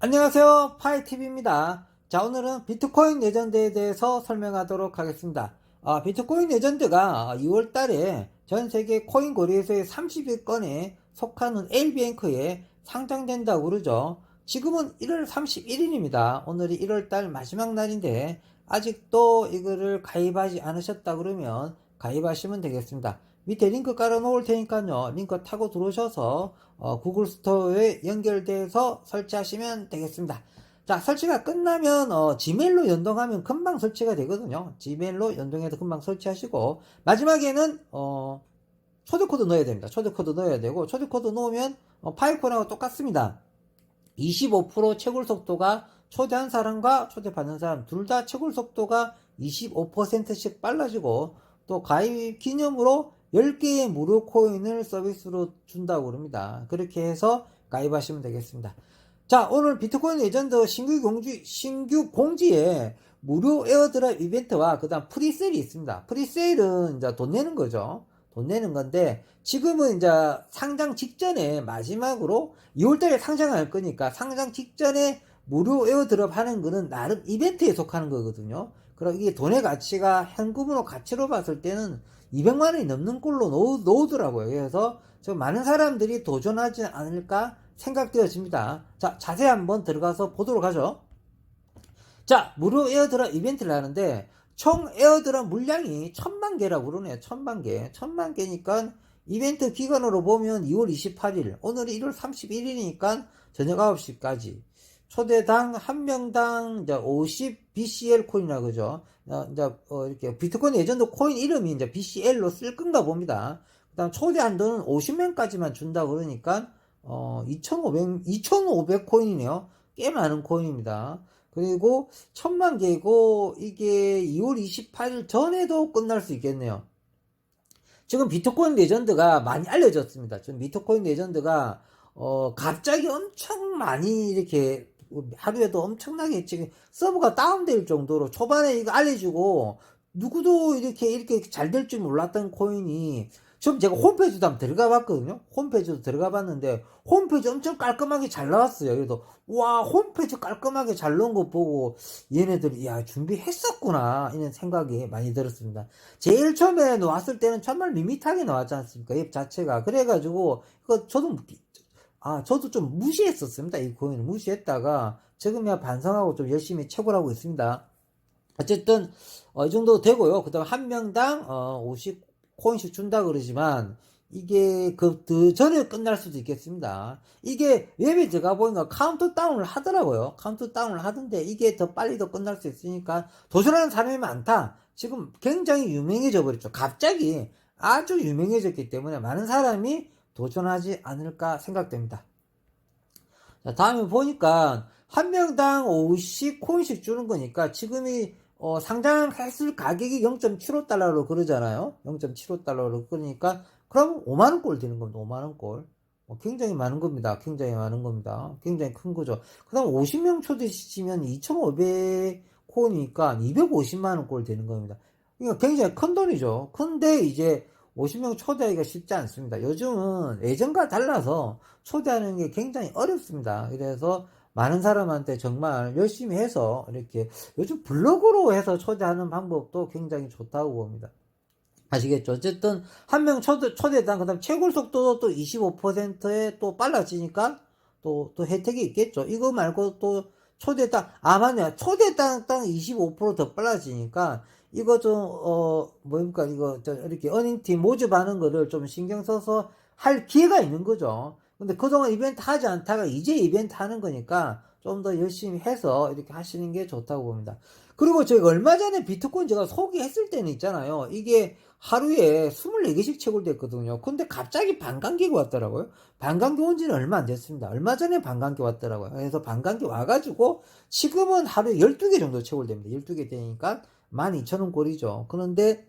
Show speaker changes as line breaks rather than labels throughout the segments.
안녕하세요. 파이TV입니다. 자 오늘은 비트코인 레전드에 대해서 설명하도록 하겠습니다. 아, 비트코인 레전드가 2월달에 전세계 코인 거래소의 30위권에 속하는 L뱅크에 상장된다고 그러죠. 지금은 1월 31일입니다. 오늘이 1월달 마지막 날인데 아직도 이거를 가입하지 않으셨다 그러면 가입하시면 되겠습니다. 밑에 링크 깔아 놓을 테니까요. 링크 타고 들어오셔서 어, 구글 스토어에 연결돼서 설치하시면 되겠습니다. 자 설치가 끝나면 어, 지메일로 연동하면 금방 설치가 되거든요. 지메일로 연동해서 금방 설치하시고 마지막에는 어, 초대 코드 넣어야 됩니다. 초대 코드 넣어야 되고 초대 코드 넣으면 어, 파이콘하고 똑같습니다. 25% 채굴 속도가 초대한 사람과 초대받는 사람 둘 다 채굴 속도가 25%씩 빨라지고 또 가입 기념으로 10개의 무료 코인을 서비스로 준다고 그럽니다. 그렇게 해서 가입하시면 되겠습니다. 자, 오늘 비트코인 레전드 신규 공지, 신규 공지에 무료 에어드랍 이벤트와 그 다음 프리세일이 있습니다. 프리세일은 이제 돈 내는 거죠. 돈 내는 건데, 지금은 이제 상장 직전에 마지막으로 2월달에 상장할 거니까 상장 직전에 무료 에어드랍 하는 거는 나름 이벤트에 속하는 거거든요. 그럼 이게 돈의 가치가 현금으로 가치로 봤을 때는 200만 원이 넘는 꼴로 놓, 놓더라고요. 그래서 좀 많은 사람들이 도전하지 않을까 생각되어집니다. 자, 자세히 한번 들어가서 보도록 하죠. 자, 무료 에어드랍 이벤트를 하는데 총 에어드랍 물량이 천만 개라고 그러네요. 천만 개. 천만 개니까 이벤트 기간으로 보면 2월 28일, 오늘이 1월 31일이니까 저녁 9시까지. 초대당 한 명당 이제 50 BCL 코인이라 그죠. 어, 이제 어, 이렇게 비트코인 예전도 코인 이름이 이제 BCL로 쓸 건가 봅니다. 그다음 초대 한도는 50명까지만 준다 그러니까 어 2,500 2,500 코인이네요. 꽤 많은 코인입니다. 그리고 천만 개고 이게 2월 28일 전에도 끝날 수 있겠네요. 지금 비트코인 레전드가 많이 알려졌습니다. 지금 비트코인 레전드가 어 갑자기 엄청 많이 이렇게 하루에도 엄청나게 지금 서버가 다운될 정도로 초반에 이거 알려주고 누구도 이렇게 이렇게 잘 될 줄 몰랐던 코인이 지금 제가 홈페이지도 한번 들어가 봤거든요. 홈페이지도 들어가 봤는데 홈페이지 엄청 깔끔하게 잘 나왔어요. 그래서 와 홈페이지 깔끔하게 잘 넣은 거 보고 얘네들이 야 준비했었구나 이런 생각이 많이 들었습니다. 제일 처음에 나왔을 때는 정말 밋밋하게 나왔지 않습니까? 앱 자체가 그래가지고 그 저도 아, 저도 좀 무시했었습니다. 이 코인을 무시했다가 지금이야 반성하고 좀 열심히 채굴하고 있습니다. 어쨌든 어, 이 정도 되고요. 그다음 한 명당 어, 50 코인씩 준다 그러지만 이게 그더 전에 끝날 수도 있겠습니다. 이게 웹에 들어가 보니까 카운트 다운을 하더라고요. 카운트 다운을 하던데 이게 더 빨리 더 끝날 수 있으니까 도전하는 사람이 많다. 지금 굉장히 유명해져 버렸죠. 갑자기 아주 유명해졌기 때문에 많은 사람이 도전하지 않을까 생각됩니다. 자, 다음에 보니까 한 명당 50코인씩 주는 거니까 지금이 어, 상장했을 가격이 0.75달러로 그러잖아요. 0.75달러로 그러니까 그럼 5만원 꼴 되는 겁니다. 5만원 꼴. 어, 굉장히 많은 겁니다. 굉장히 많은 겁니다. 굉장히 큰 거죠. 그 다음 50명 초대시키면 2,500 코인이니까 250만원 꼴 되는 겁니다. 그러니까 굉장히 큰 돈이죠. 근데 이제 50명 초대하기가 쉽지 않습니다. 요즘은 예전과 달라서 초대하는 게 굉장히 어렵습니다. 그래서 많은 사람한테 정말 열심히 해서 이렇게 요즘 블로그로 해서 초대하는 방법도 굉장히 좋다고 봅니다. 아시겠죠? 어쨌든 한 명 초대, 초대당 그다음 채굴 속도도 또 25%에 또 빨라지니까 또, 또 혜택이 있겠죠. 이거 말고 또 초대당, 아, 맞네. 초대당 땅 25%더 빨라지니까 이거 좀, 어, 뭡니까, 이거, 저, 이렇게 어닝팀 모집하는 거를 좀 신경 써서 할 기회가 있는 거죠. 근데 그동안 이벤트 하지 않다가 이제 이벤트 하는 거니까 좀 더 열심히 해서 이렇게 하시는 게 좋다고 봅니다. 그리고 저희가 얼마 전에 비트코인 제가 소개했을 때는 있잖아요. 이게 하루에 24개씩 채굴됐거든요. 근데 갑자기 반감기가 왔더라고요. 반감기 온 지는 얼마 안 됐습니다. 얼마 전에 반감기 왔더라고요. 그래서 반감기 와가지고 지금은 하루에 12개 정도 채굴됩니다. 12개 되니까 12,000원 꼴이죠. 그런데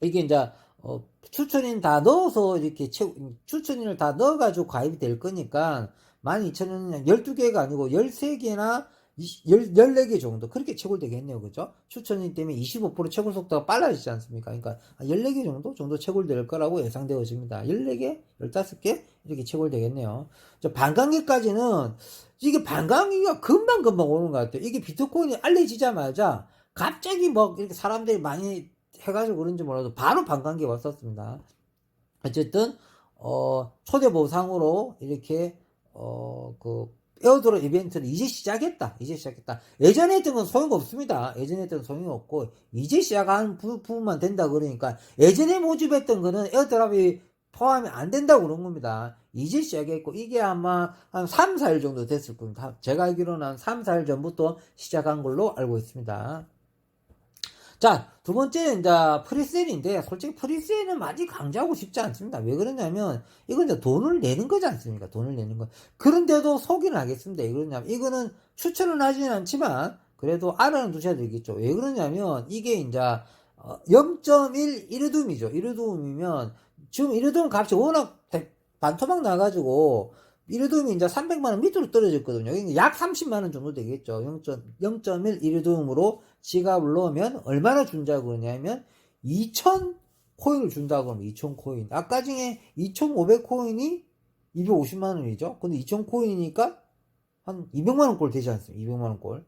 이게 이제 어, 추천인 다 넣어서 이렇게 채, 추천인을 다 넣어가지고 가입이 될 거니까 12,000원은 12개가 아니고 13개나 14개 정도 그렇게 채굴되겠네요. 그죠? 추천이 때문에 25% 채굴 속도가 빨라지지 않습니까? 그러니까 14개 정도? 정도 채굴될 거라고 예상되어집니다. 14개? 15개? 이렇게 채굴되겠네요. 저 반감기까지는 이게 반감기가 금방금방 오는 것 같아요. 이게 비트코인이 알려지자마자 갑자기 뭐 이렇게 사람들이 많이 해가지고 그런지 몰라도 바로 반감기 왔었습니다 어쨌든 어 초대 보상으로 이렇게 어그 에어드로 이벤트를 이제 시작했다. 이제 시작했다. 예전에 했던 건 소용 없습니다. 예전에 했던 건 소용이 없고, 이제 시작한 부, 부분만 된다 그러니까, 예전에 모집했던 거는 에어드랍이 포함이 안 된다고 그런 겁니다. 이제 시작했고, 이게 아마 한 3, 4일 정도 됐을 겁니다. 제가 알기로는 한 3, 4일 전부터 시작한 걸로 알고 있습니다. 자, 두 번째는 이제 프리셀인데, 솔직히 프리셀은 많이 강조하고 싶지 않습니다. 왜 그러냐면, 이건 이제 돈을 내는 거지 않습니까? 돈을 내는 거. 그런데도 소개는 하겠습니다. 왜 그러냐면, 이거는 추천은 하지는 않지만, 그래도 알아는 두셔야 되겠죠. 왜 그러냐면, 이게 이제, 0.1 이르둠이죠. 이르둠이면, 지금 이르둠 값이 워낙 대- 반토막 나가지고, 이르둠이 이제 300만원 밑으로 떨어졌거든요. 이게 약 30만원 정도 되겠죠. 0.1 이르둠으로 지갑을 넣으면 얼마나 준다고 그러냐면 2,000 코인을 준다고 하면 2,000 코인. 아까 중에 2,500 코인이 250만 원이죠. 근데 2,000 코인이니까 한 200만 원꼴 되지 않습니까? 200만 원 꼴.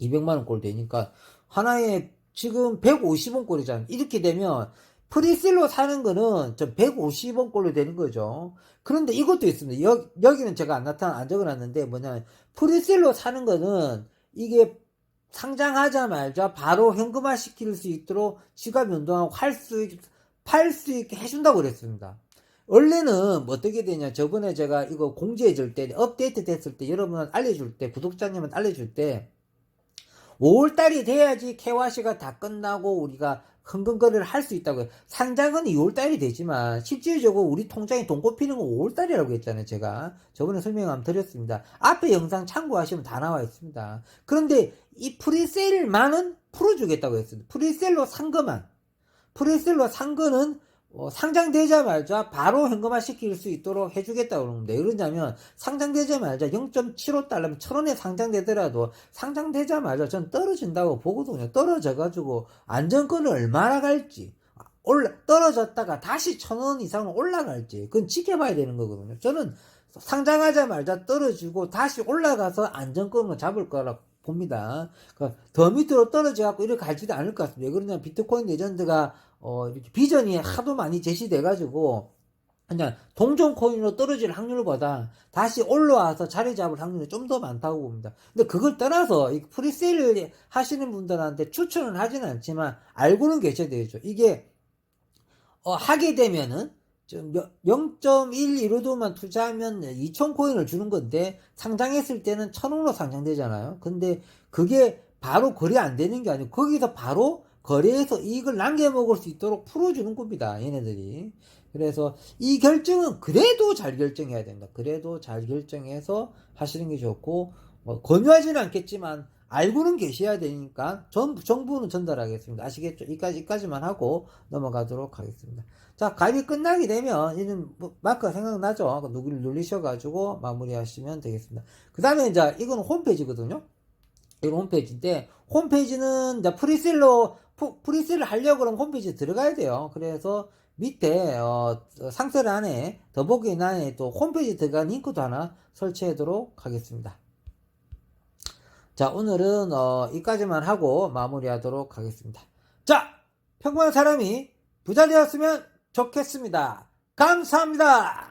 200만 원꼴 되니까 하나에 지금 150원 꼴이잖아요. 이렇게 되면 프리셀로 사는 거는 좀 150원 꼴로 되는 거죠. 그런데 이것도 있습니다. 여, 여기는 제가 안 나타나, 안 적어놨는데 뭐냐면 프리셀로 사는 거는 이게 상장하자마자 바로 현금화 시킬 수 있도록 지갑 연동하고 할 수, 팔 수 있게 해준다고 그랬습니다. 원래는 뭐 어떻게 되냐. 저번에 제가 이거 공지해 줄 때, 업데이트 됐을 때, 여러분한테 알려줄 때, 구독자님한테 알려줄 때, 5월달이 돼야지 KYC가 다 끝나고 우리가 흥금거리를 할 수 있다고요. 상장은 2월달이 되지만 실질적으로 우리 통장에 돈 꼽히는 건 5월달이라고 했잖아요. 제가 저번에 설명 한번 드렸습니다. 앞에 영상 참고하시면 다 나와 있습니다. 그런데 이 프리세일만은 풀어주겠다고 했습니다. 프리셀로 산 거만 프리셀로 산 거는 어, 상장되자마자 바로 현금화 시킬 수 있도록 해주겠다고 그러는데 왜 그러냐면 상장되자마자 0.75달러면 천원에 상장되더라도 상장되자마자 전 떨어진다고 보거든요. 떨어져가지고 안정권을 얼마나 갈지 올라 떨어졌다가 다시 천원 이상으로 올라갈지 그건 지켜봐야 되는 거거든요. 저는 상장하자마자 떨어지고 다시 올라가서 안정권을 잡을 거라 봅니다. 그러니까 더 밑으로 떨어져 갖고 이렇게 갈지도 않을 것 같습니다. 왜 그러냐면 비트코인 레전드가 어, 이렇게 비전이 하도 많이 제시돼 가지고, 그냥 동종 코인으로 떨어질 확률보다 다시 올라와서 자리 잡을 확률이 좀 더 많다고 봅니다. 근데 그걸 떠나서 이 프리세일을 하시는 분들한테 추천은 하지는 않지만 알고는 계셔야 되죠. 이게 어, 하게 되면은 좀 0.12로도만 투자하면 2천 코인을 주는 건데 상장했을 때는 1,000원으로 상장되잖아요. 근데 그게 바로 거래 안 되는 게 아니고 거기서 바로 거래해서 이익을 남겨 먹을 수 있도록 풀어주는 겁니다. 얘네들이. 그래서 이 결정은 그래도 잘 결정해야 된다. 그래도 잘 결정해서 하시는 게 좋고 뭐 권유하지는 않겠지만 알고는 계셔야 되니까 전 정부는 전달하겠습니다. 아시겠죠? 이까지 이까지만 하고 넘어가도록 하겠습니다. 자, 가입이 끝나게 되면 이는 뭐 마크가 생각나죠? 그 누구를 누르셔가지고 마무리하시면 되겠습니다. 그 다음에 이제 이건 홈페이지거든요. 이건 홈페이지인데 홈페이지는 이제 프리셀로 프- 프리셀을 하려고 그러면 홈페이지에 들어가야 돼요. 그래서 밑에 어, 상세를 안에 더보기란 안에 또 홈페이지 들어간 링크도 하나 설치하도록 하겠습니다. 자 오늘은 어, 이까지만 하고 마무리하도록 하겠습니다. 자 평범한 사람이 부자 되었으면 좋겠습니다. 감사합니다.